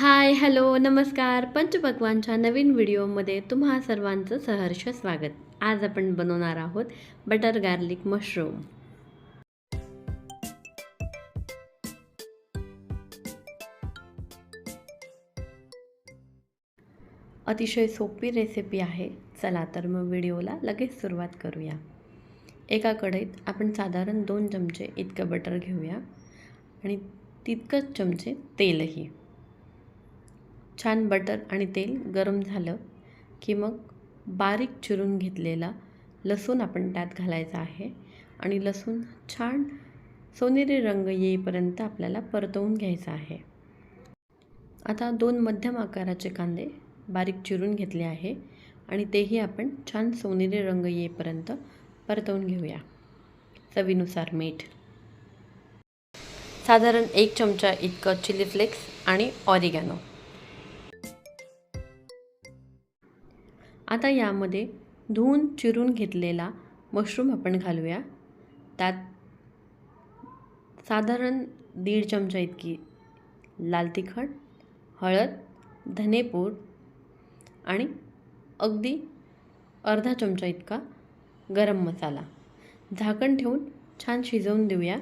Hi hello नमस्कार. पंचपक्वानच्या नवीन व्हिडिओमध्ये तुम्हा सर्वांचं सहर्ष स्वागत. आज आपण बनवणार आहोत बटर गार्लिक मशरूम. अतिशय सोपी रेसिपी आहे. चला तर मग व्हिडिओला लगेच सुरुवात करूया. एका कढईत आपण साधारण दोन चमचे इतकं बटर घेऊया आणि तितकंच चमचे तेलही. छान बटर आणि तेल गरम झालं की मग बारीक चिरून घेतलेला लसूण आपण त्यात घालायचा आहे आणि लसूण छान सोनेरी रंग येईपर्यंत आपल्याला परतवून घ्यायचा आहे. आता दोन मध्यम आकाराचे कांदे बारीक चिरून घेतले आहे आणि तेही आपण छान सोनेरी रंग येईपर्यंत परतवून घेऊया. चवीनुसार मीठ. साधारण एक चमचा इतकं चिली फ्लेक्स आणि ऑरिगॅनो. आता यामध्ये धुवून चिरून घेतलेला मशरूम आपण घालूया. त्यात साधारण दीड चमचा इतकी लाल तिखट हळद धनेपूड आणि अगदी अर्धा चमचा इतका गरम मसाला. झाकण ठेवून छान शिजवून देऊया.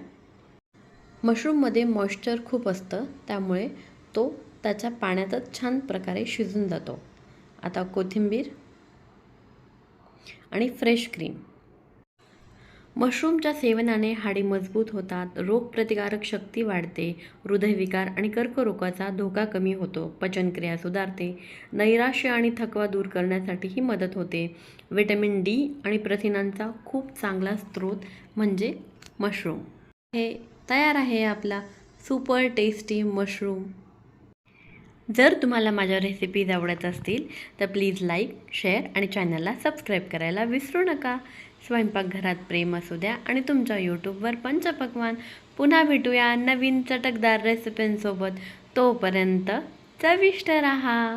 मशरूममध्ये मॉइश्चर खूप असतं त्यामुळे तो त्याच्या पाण्यातच छान प्रकारे शिजून जातो. आता कोथिंबीर आणि फ्रेश क्रीम मशरूमच्या सेवनाने हाडे मजबूत होतात रोगप्रतिकारक शक्ती वाढते हृदयविकार आणि कर्करोगाचा धोका कमी होतो पचनक्रिया सुधारते नैराश्य आणि थकवा दूर करण्यासाठीही मदत होते. विटॅमिन डी आणि प्रथिनांचा खूप चांगला स्रोत म्हणजे मशरूम हे तयार आहे आपला सुपर टेस्टी मशरूम जर तुम्हाला माझ्या रेसिपीज आवडत असतील तर प्लीज लाईक शेअर आणि चॅनलला सबस्क्राईब करायला विसरू नका. स्वयंपाकघरात प्रेम असू द्या आणि तुमच्या यूट्यूबवर पंचपक्वान. पुन्हा भेटूया नवीन चटकदार रेसिपींसोबत तोपर्यंत चविष्ट राहा.